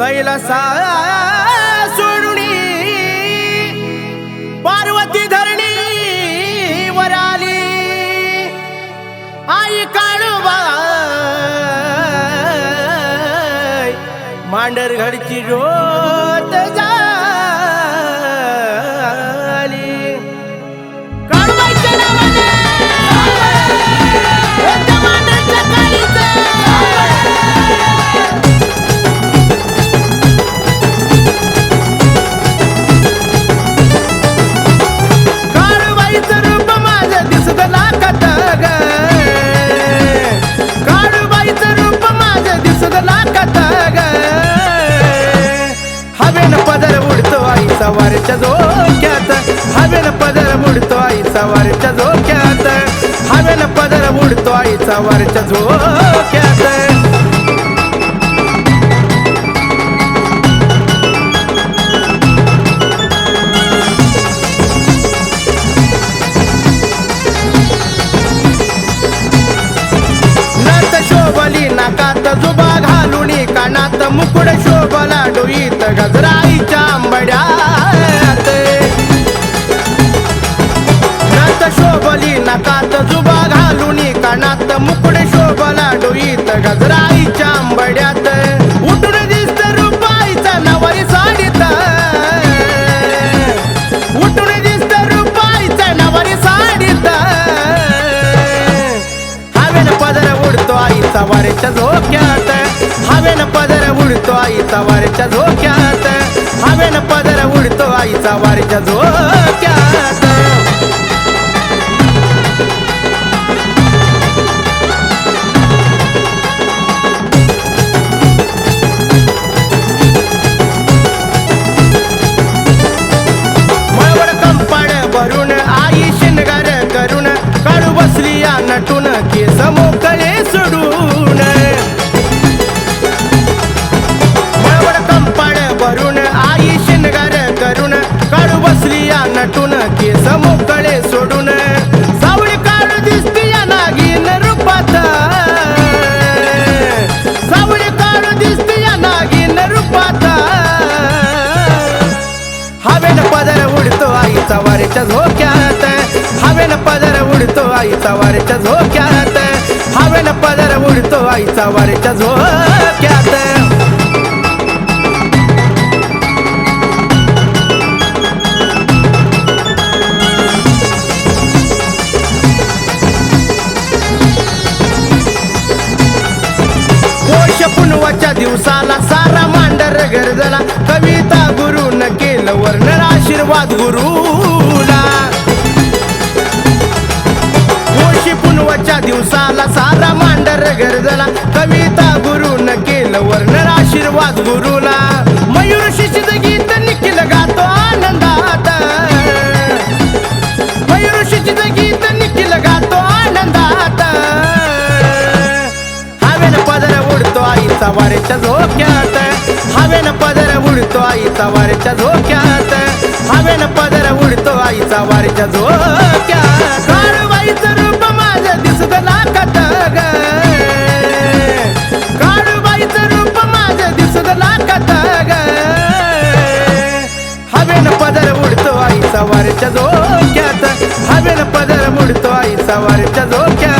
कैलासा सोडुनी पार्वती धरणी वर आली आई काळूबा मांडर रोत जा वारच्या झोक्यात. हवेन पदर उडतो आईचा वारच्या झोक्यात. हवेन पदर उडतो आईचा वारच्या झोक्यात. नाकात जुबा घालुनी कानात मुकुड शोभला डोईत गजराईच्या आंबड्या जुबा घालून कानात मुकुड शोभला डोईत गजराईच्या आंबड्यात. उठून दिसत रुपाईचा नवरी साडीत. उठून दिसत रुपाईचा नवरी साडीत. हवेन पदर उडतो आईचा वाऱ्याच्या झोक्यात. हवेन पदर उडतो आईचा सवारीच्या झोक्यात. हवेन पदर उडतो आईचा वाऱ्याच्या झोक्यात. बसली नटून केस मोकळे सोडून. मळवड कंपाड भरून आई शिनगार करून काढू बसली या नटून केस मोकळे सोडून. सावळी काढू दिसती या नागिन रूपात. सावळी काढू दिसती या नागिन रूपात. हवेन पदर उडतो आईचा सवारीच्या झोक्यात. आईचा वारेच्या झोक्यात. हवेन पदर उडतो आईचा वारेच्या झोक्यात. पुनवाच्या दिवसाला सारा मांडर गरजला. कविता गुरुन केलं वर्णन आशीर्वाद गुरु. वर्णर आशीर्वाद गुरुला. मयूर शिशित गीत निखिल गातो आनंदात. मयूर शिशित गीत निखिल गातो आनंदात. हवेन पदर उडतो आईचा वाऱ्याच्या झोक्यात. हवेन पदर उडतो आईचा वाऱ्याच्या झोक्यात. हवेन पदर उडतो आईचा वाऱ्याच्या झोक्यात. उडतो झोक्यात हवेन पदर मुडतो आई वाऱ्याच्या झोक्यात